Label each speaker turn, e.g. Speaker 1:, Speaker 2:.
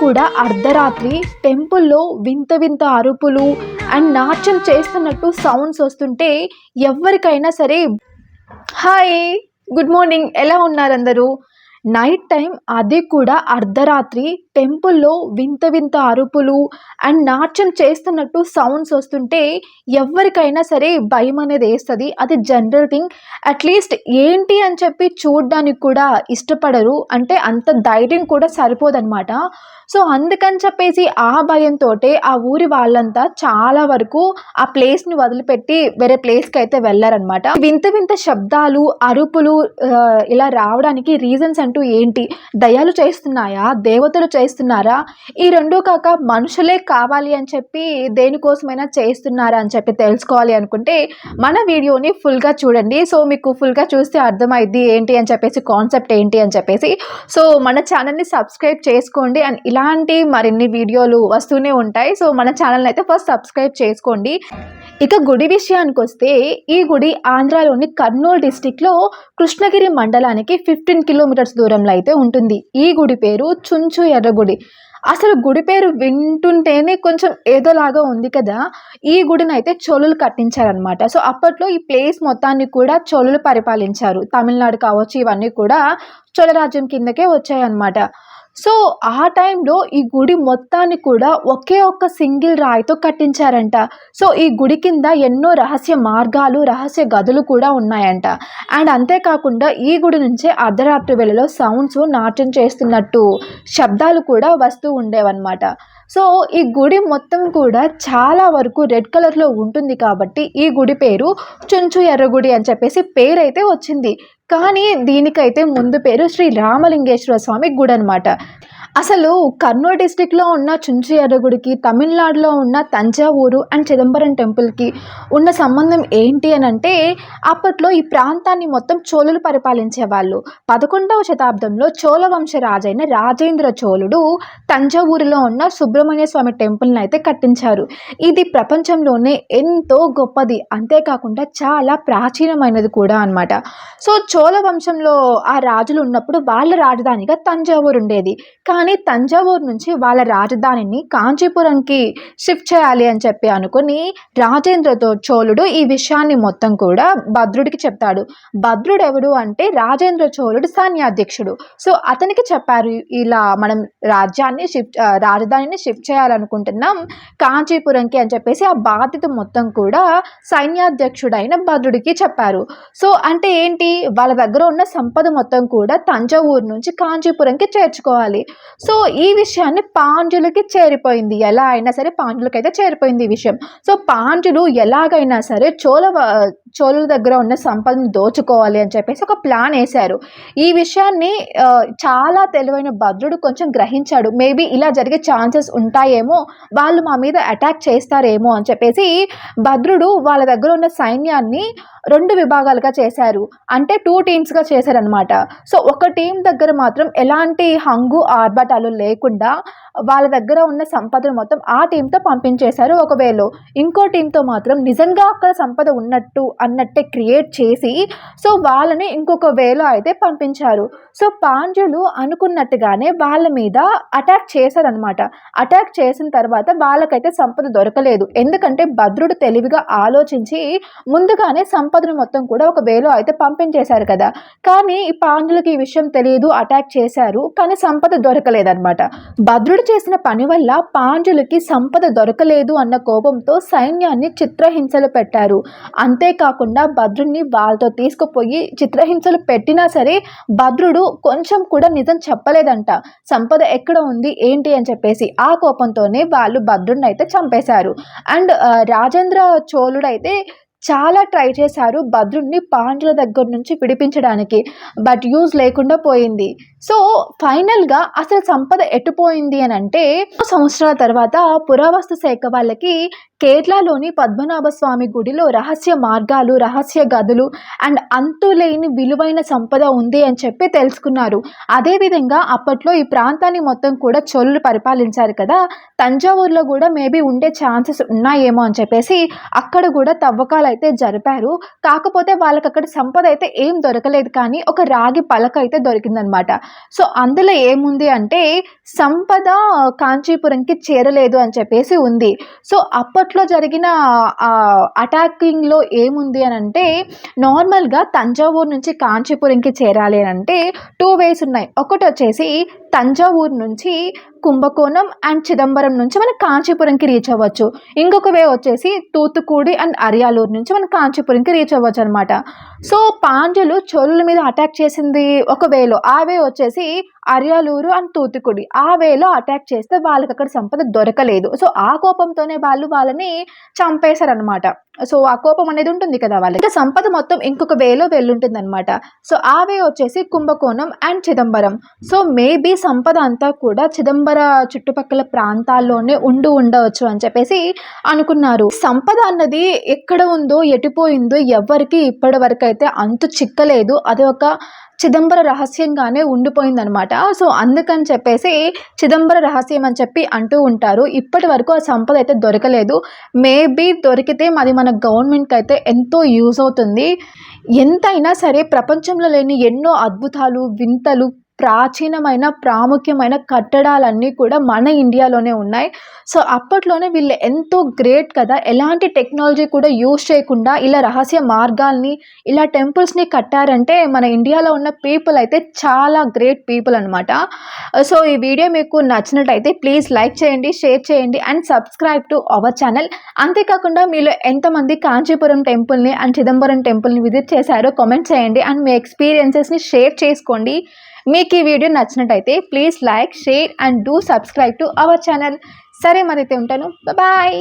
Speaker 1: కూడా అర్ధరాత్రి టెంపుల్లో వింత వింత అరుపులు అండ్ నాట్యం చేస్తున్నట్టు సౌండ్స్ వస్తుంటే ఎవరికైనా సరే హాయ్ గుడ్ మార్నింగ్ ఎలా ఉన్నారు అందరూ? నైట్ టైం అది కూడా అర్ధరాత్రి టెంపుల్లో వింత వింత అరుపులు అండ్ నాట్యం చేస్తున్నట్టు సౌండ్స్ వస్తుంటే ఎవరికైనా సరే భయం అనేది వేస్తుంది. అది జనరల్ థింగ్ అట్లీస్ట్ ఏంటి అని చెప్పి చూడడానికి కూడా ఇష్టపడరు. అంటే అంత ధైర్యం కూడా సరిపోదన్నమాట. సో అందుకని చెప్పేసి ఆ భయంతో ఆ ఊరి వాళ్ళంతా చాలా వరకు ఆ ప్లేస్ని వదిలిపెట్టి వేరే ప్లేస్కి అయితే వెళ్ళారనమాట వింత వింత శబ్దాలు అరుపులు ఇలా రావడానికి రీజన్స్ అంటూ ఏంటి? దయాలు చేస్తున్నాయా? దేవతలు చేస్తున్నారా? ఈ రెండూ కాక మనుషులే కావాలి అని చెప్పి దేనికోసమైనా చేస్తున్నారా అని చెప్పి తెలుసుకోవాలి అనుకుంటే మన వీడియోని ఫుల్గా చూడండి. సో మీకు ఫుల్గా చూస్తే అర్థమైద్ది ఏంటి అని చెప్పేసి కాన్సెప్ట్ ఏంటి అని చెప్పేసి. సో మన ఛానల్ని సబ్స్క్రైబ్ చేసుకోండి. అండ్ ఇలాంటి మరిన్ని వీడియోలు వస్తూనే ఉంటాయి. సో మన ఛానల్ని అయితే ఫస్ట్ సబ్స్క్రైబ్ చేసుకోండి. ఇక గుడి విషయానికి వస్తే ఈ గుడి ఆంధ్రాలోని కర్నూలు డిస్టిక్లో కృష్ణగిరి మండలానికి ఫిఫ్టీన్ కిలోమీటర్స్ దూరంలో అయితే ఉంటుంది. ఈ గుడి పేరు చుంచు ఎర్రగుడి. అసలు గుడి పేరు వింటుంటేనే కొంచెం ఏదోలాగా ఉంది కదా. ఈ గుడిని అయితే చోళులు కట్టించారనమాట సో అప్పట్లో ఈ ప్లేస్ మొత్తాన్ని కూడా చోళులు పరిపాలించారు. తమిళనాడు కావచ్చు ఇవన్నీ కూడా చోళరాజ్యం కిందకే వచ్చాయన్నమాట. సో ఆ టైంలో ఈ గుడి మొత్తాన్ని కూడా ఒకే ఒక్క సింగిల్ రాయితో కట్టించారంట. సో ఈ గుడి కింద ఎన్నో రహస్య మార్గాలు రహస్య గదులు కూడా ఉన్నాయంట. అండ్ అంతేకాకుండా ఈ గుడి నుంచే అర్ధరాత్రి వేళలో సౌండ్స్ నాట్యం చేస్తున్నట్టు శబ్దాలు కూడా వస్తూ ఉండేవన్నమాట. సో ఈ గుడి మొత్తం కూడా చాలా వరకు రెడ్ కలర్లో ఉంటుంది కాబట్టి ఈ గుడి పేరు చుంచు ఎర్రగుడి అని చెప్పేసి పేరైతే వచ్చింది. కానీ దీనికైతే ముందు పేరు శ్రీ రామలింగేశ్వర స్వామి గుడి అనమాట అసలు కర్నూలు డిస్టిక్లో ఉన్న చుంచి ఎర్రగుడికి తమిళనాడులో ఉన్న తంజావూరు అండ్ చిదంబరం టెంపుల్కి ఉన్న సంబంధం ఏంటి అని అంటే అప్పట్లో ఈ ప్రాంతాన్ని మొత్తం చోళులు పరిపాలించే వాళ్ళు పదకొండవ శతాబ్దంలో చోళ వంశ రాజైన రాజేంద్ర చోళుడు తంజావూరులో ఉన్న సుబ్రహ్మణ్య స్వామి టెంపుల్ని అయితే కట్టించారు. ఇది ప్రపంచంలోనే ఎంతో గొప్పది అంతేకాకుండా చాలా ప్రాచీనమైనది కూడా అనమాట సో చోళ వంశంలో ఆ రాజులు ఉన్నప్పుడు వాళ్ళ రాజధానిగా తంజావూరు ఉండేది. కానీ కానీ తంజావూరు నుంచి వాళ్ళ రాజధానిని కాంచీపురంకి షిఫ్ట్ చేయాలి అని చెప్పి అనుకుని రాజేంద్రతో చోళుడు ఈ విషయాన్ని మొత్తం కూడా భద్రుడికి చెప్తాడు. భద్రుడు ఎవడు అంటే రాజేంద్ర చోళుడు సైన్యాధ్యక్షుడు. సో అతనికి చెప్పారు ఇలా మనం రాజ్యాన్ని షిఫ్ట్ రాజధానిని షిఫ్ట్ చేయాలనుకుంటున్నాం కాంచీపురంకి అని చెప్పేసి ఆ బాధ్యత మొత్తం కూడా సైన్యాధ్యక్షుడైన భద్రుడికి చెప్పారు. సో అంటే ఏంటి? వాళ్ళ దగ్గర ఉన్న సంపద మొత్తం కూడా తంజావూరు నుంచి కాంచీపురంకి చేర్చుకోవాలి. సో ఈ విషయాన్ని పాండ్యులకి చేరిపోయింది. ఎలా అయినా సరే పాండ్యులకి అయితే చేరిపోయింది ఈ విషయం. సో పాండ్యులు ఎలాగైనా సరే చోళ చోళుల దగ్గర ఉన్న సంపదను దోచుకోవాలి అని చెప్పేసి ఒక ప్లాన్ వేశారు. ఈ విషయాన్ని చాలా తెలివైన భద్రుడు కొంచెం గ్రహించాడు. మేబీ ఇలా జరిగే ఛాన్సెస్ ఉంటాయేమో వాళ్ళు మా మీద అటాక్ చేస్తారేమో అని చెప్పేసి భద్రుడు వాళ్ళ దగ్గర ఉన్న సైన్యాన్ని రెండు విభాగాలుగా చేశారు. అంటే టూ టీమ్స్గా చేశారనమాట సో ఒక టీం దగ్గర మాత్రం ఎలాంటి హంగు ఆర్భటాలు లేకుండా వాళ్ళ దగ్గర ఉన్న సంపదను మొత్తం ఆ టీంతో పంపించేశారు ఒకవేళ. ఇంకో టీంతో మాత్రం నిజంగా అక్కడ సంపద ఉన్నట్టు అన్నట్టే క్రియేట్ చేసి సో వాళ్ళని ఇంకొక వేలో అయితే పంపించారు. సో పాండ్యులు అనుకున్నట్టుగానే వాళ్ళ మీద అటాక్ చేశారనమాట అటాక్ చేసిన తర్వాత వాళ్ళకైతే సంపద దొరకలేదు. ఎందుకంటే భద్రుడు తెలివిగా ఆలోచించి ముందుగానే సంపదను మొత్తం కూడా ఒక వేలో అయితే పంపించేశారు కదా. కానీ ఈ పాండ్యులకి ఈ విషయం తెలియదు అటాక్ చేశారు. కానీ సంపద దొరకలేదన్నమాట. భద్రుడు చేసిన పని వల్ల పాండులకి సంపద దొరకలేదు అన్న కోపంతో సైన్యాన్ని చిత్రహింసలు పెట్టారు. అంతేకాకుండా భద్రుడిని వాళ్ళతో తీసుకుపోయి చిత్రహింసలు పెట్టినా సరే భద్రుడు కొంచెం కూడా నిజం చెప్పలేదంట. సంపద ఎక్కడ ఉంది? ఏంటి? అని చెప్పేసి ఆ కోపంతోనే వాళ్ళు భద్రుడిని అయితే చంపేశారు. అండ్ రాజేంద్ర చోళుడు అయితే చాలా ట్రై చేశారు. భద్రుడిని పాండ్యుల దగ్గర నుంచి విడిపించడానికి బట్ యూజ్ లేకుండా పోయింది. సో ఫైనల్గా అసలు సంపద ఎట్టుపోయింది అని అంటే సంవత్సరాల తర్వాత పురావస్తు శాఖ వాళ్ళకి కేరళలోని పద్మనాభ స్వామి గుడిలో రహస్య మార్గాలు రహస్య గదులు అండ్ అంతులేని విలువైన సంపద ఉంది అని చెప్పి తెలుసుకున్నారు. అదేవిధంగా అప్పట్లో ఈ ప్రాంతాన్ని మొత్తం కూడా చోళులు పరిపాలించారు కదా తంజావూరులో కూడా మేబీ ఉండే ఛాన్సెస్ ఉన్నాయేమో అని చెప్పేసి అక్కడ కూడా తవ్వకాలు అయితే జరిపారు. కాకపోతే వాళ్ళకి అక్కడ సంపద అయితే ఏం దొరకలేదు కానీ ఒక రాగి పలక అయితే దొరికిందనమాట. సో అందులో ఏముంది అంటే సంపద కాంచీపురంకి చేరలేదు అని చెప్పేసి ఉంది. సో అప్పట్లో జరిగిన అటాకింగ్లో ఏముంది అని అంటే నార్మల్గా తంజావూరు నుంచి కాంచీపురంకి చేరాలి అని అంటే టూ వేస్ ఉన్నాయి. ఒకటి వచ్చేసి తంజావూరు నుంచి కుంభకోణం అండ్ చిదంబరం నుంచి మనం కాంచీపురంకి రీచ్ అవ్వచ్చు. ఇంకొక వే వచ్చేసి తూతుకూడి అండ్ అరియాలూరు నుంచి మనం కాంచీపురంకి రీచ్ అవ్వచ్చు అనమాట సో పాండ్యులు చోళుల మీద అటాక్ చేసింది ఒక వేలో. ఆ వే వచ్చేసి అరియాలూరు అండ్ తూతుకుడి. ఆ వేలో అటాక్ చేస్తే వాళ్ళకి అక్కడ సంపద దొరకలేదు. సో ఆ కోపంతోనే వాళ్ళు వాళ్ళని చంపేశారనమాట సో ఆ కోపం అనేది ఉంటుంది కదా వాళ్ళకి. సంపద మొత్తం ఇంకొక వేలో వెళ్ళుంటుంది అనమాట సో ఆ వే వచ్చేసి కుంభకోణం అండ్ చిదంబరం. సో మేబీ సంపద అంతా కూడా చిదంబర చుట్టుపక్కల ప్రాంతాల్లోనే ఉండి ఉండవచ్చు అని చెప్పేసి అనుకున్నారు. సంపద అన్నది ఎక్కడ ఉందో ఎటుపోయిందో ఎవరికి ఇప్పటి వరకు అయితే అంతు చిక్కలేదు. అది ఒక చిదంబర రహస్యంగానే ఉండిపోయిందనమాట సో అందుకని చెప్పేసి చిదంబర రహస్యం అని చెప్పి అంటూ ఉంటారు. ఇప్పటి వరకు ఆ సంపద అయితే దొరకలేదు. మేబీ దొరికితే అది మన గవర్నమెంట్కి అయితే ఎంతో యూజ్ అవుతుంది. ఎంతైనా సరే ప్రపంచంలో లేని ఎన్నో అద్భుతాలు వింతలు ప్రాచీనమైన ప్రాముఖ్యమైన కట్టడాలన్నీ కూడా మన ఇండియాలోనే ఉన్నాయి. సో అప్పట్లోనే వీళ్ళు ఎంతో గ్రేట్ కదా. ఎలాంటి టెక్నాలజీ కూడా యూజ్ చేయకుండా ఇలా రహస్య మార్గాల్ని ఇలా టెంపుల్స్ని కట్టారంటే మన ఇండియాలో ఉన్న పీపుల్ అయితే చాలా గ్రేట్ పీపుల్ అనమాట సో ఈ వీడియో మీకు నచ్చినట్టయితే ప్లీజ్ లైక్ చేయండి షేర్ చేయండి and subscribe to our channel. అంతేకాకుండా మీలో ఎంతమంది కాంచీపురం టెంపుల్ని అండ్ చిదంబరం టెంపుల్ని విజిట్ చేశారో కామెంట్ చేయండి అండ్ మీ ఎక్స్పీరియన్సెస్ని షేర్ చేసుకోండి. మీకు ఈ వీడియో నచ్చినట్టయితే please like share and do subscribe to our channel. సరే మరైతే ఉంటాను. బాయ్.